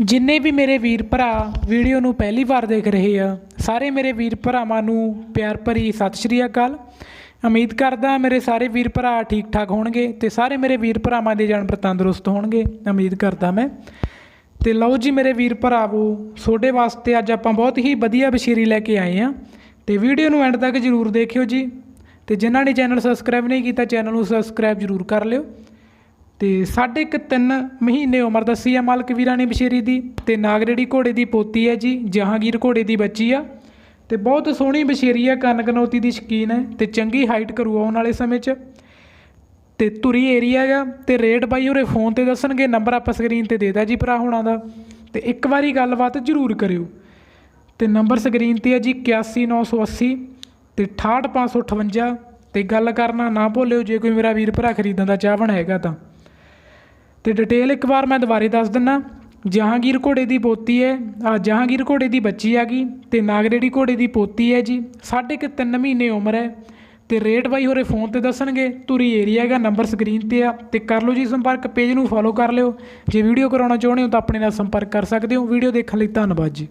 ਜਿੰਨੇ ਵੀ ਮੇਰੇ ਵੀਰ ਭਰਾ ਵੀਡੀਓ ਨੂੰ ਪਹਿਲੀ ਵਾਰ ਦੇਖ ਰਹੇ ਆ, ਸਾਰੇ ਮੇਰੇ ਵੀਰ ਭਰਾਵਾਂ ਨੂੰ ਪਿਆਰ ਭਰੀ ਸਤਿ ਸ਼੍ਰੀ ਅਕਾਲ। ਉਮੀਦ ਕਰਦਾ ਮੇਰੇ ਸਾਰੇ ਵੀਰ ਭਰਾ ਠੀਕ ਠਾਕ ਹੋਣਗੇ ਤੇ ਸਾਰੇ ਮੇਰੇ ਵੀਰ ਭਰਾਵਾਂ ਦੇ ਜਾਨਵਰ ਤੰਦਰੁਸਤ ਹੋਣਗੇ, ਉਮੀਦ ਕਰਦਾ ਮੈਂ। ਤੇ ਲਓ ਜੀ ਮੇਰੇ ਵੀਰ ਭਰਾਵੋ, ਤੁਹਾਡੇ ਵਾਸਤੇ ਅੱਜ ਆਪਾਂ ਬਹੁਤ ਹੀ ਵਧੀਆ ਬਸ਼ੀਰੀ ਲੈ ਕੇ ਆਏ ਆ ਤੇ ਵੀਡੀਓ ਨੂੰ ਐਂਡ ਤੱਕ ਜਰੂਰ ਦੇਖਿਓ ਜੀ। ਤੇ ਜਿਨ੍ਹਾਂ ਨੇ ਚੈਨਲ ਸਬਸਕ੍ਰਾਈਬ ਨਹੀਂ ਕੀਤਾ, ਚੈਨਲ ਨੂੰ ਸਬਸਕ੍ਰਾਈਬ ਜਰੂਰ ਕਰ ਲਿਓ। ਤੇ ਸਾਢੇ ਕੁ ਤਿੰਨ ਮਹੀਨੇ ਉਮਰ ਦੱਸੀ ਆ ਮਾਲਕ ਵੀਰਾਂ ਨੇ ਬਸ਼ੇਰੀ ਦੀ ਤੇ ਨਾਗਰੇੜੀ ਘੋੜੇ ਦੀ ਪੋਤੀ ਹੈ ਜੀ, ਜਹਾਂਗੀਰ ਘੋੜੇ ਦੀ ਬੱਚੀ ਆ। ਤੇ ਬਹੁਤ ਸੋਹਣੀ ਬਸ਼ੇਰੀ ਆ, ਕੰਨ ਕਨੌਤੀ ਦੀ ਸ਼ਕੀਨ ਹੈ ਤੇ ਚੰਗੀ ਹਾਈਟ ਕਰੂ ਆਉਣ ਵਾਲੇ ਸਮੇਂ 'ਚ। ਤੇ ਧੁਰੀ ਏਰੀਆ ਹੈਗਾ ਤੇ ਰੇਟ ਬਾਈ ਉਰੇ ਫੋਨ ਤੇ ਦੱਸਣਗੇ, ਨੰਬਰ ਆਪਾਂ ਸਕਰੀਨ ਤੇ ਦੇਦਾ ਜੀ ਭਰਾ ਹੋਣਾ ਦਾ। ਤੇ ਇੱਕ ਵਾਰੀ ਗੱਲਬਾਤ ਜ਼ਰੂਰ ਕਰਿਓ। ਤੇ ਨੰਬਰ ਸਕਰੀਨ ਤੇ ਹੈ ਜੀ 81980 ਤੇ 68558 ਤੇ ਗੱਲ ਕਰਨਾ ਨਾ ਭੁੱਲਿਓ, ਜੇ ਕੋਈ ਮੇਰਾ ਵੀਰ ਭਰਾ ਖਰੀਦਣ ਦਾ ਚਾਹਵਣ ਹੈਗਾ ਤਾਂ। ਅਤੇ ਡਿਟੇਲ ਇੱਕ ਵਾਰ ਮੈਂ ਦੁਬਾਰੇ ਦੱਸ ਦਿੰਦਾ ਜਹਾਂਗੀਰ ਘੋੜੇ ਦੀ ਪੋਤੀ ਹੈ। ਆ ਜਹਾਂਗੀਰ ਘੋੜੇ ਦੀ ਬੱਚੀ ਹੈਗੀ ਅਤੇ ਨਾਗਰੇੜੀ ਘੋੜੇ ਦੀ ਪੋਤੀ ਹੈ ਜੀ। ਸਾਢੇ ਕੁ ਤਿੰਨ ਮਹੀਨੇ ਉਮਰ ਹੈ ਤੇ ਰੇਟ ਬਾਈ ਹੋਰੇ ਫੋਨ ਤੇ ਦੱਸਣਗੇ। ਧੁਰੀ ਏਰੀਆ ਹੈਗਾ ਨੰਬਰ ਸਕਰੀਨ ਤੇ ਆ। ਤੇ ਕਰ ਲਓ ਜੀ ਸੰਪਰਕ ਪੇਜ ਨੂੰ ਫੋਲੋ ਕਰ ਲਿਓ। ਜੇ ਵੀਡੀਓ ਕਰਾਉਣਾ ਚਾਹੁੰਦੇ ਹੋ ਤਾਂ ਆਪਣੇ ਨਾਲ ਸੰਪਰਕ ਕਰ ਸਕਦੇ ਹੋ। ਵੀਡੀਓ ਦੇਖਣ ਲਈ ਧੰਨਵਾਦ ਜੀ।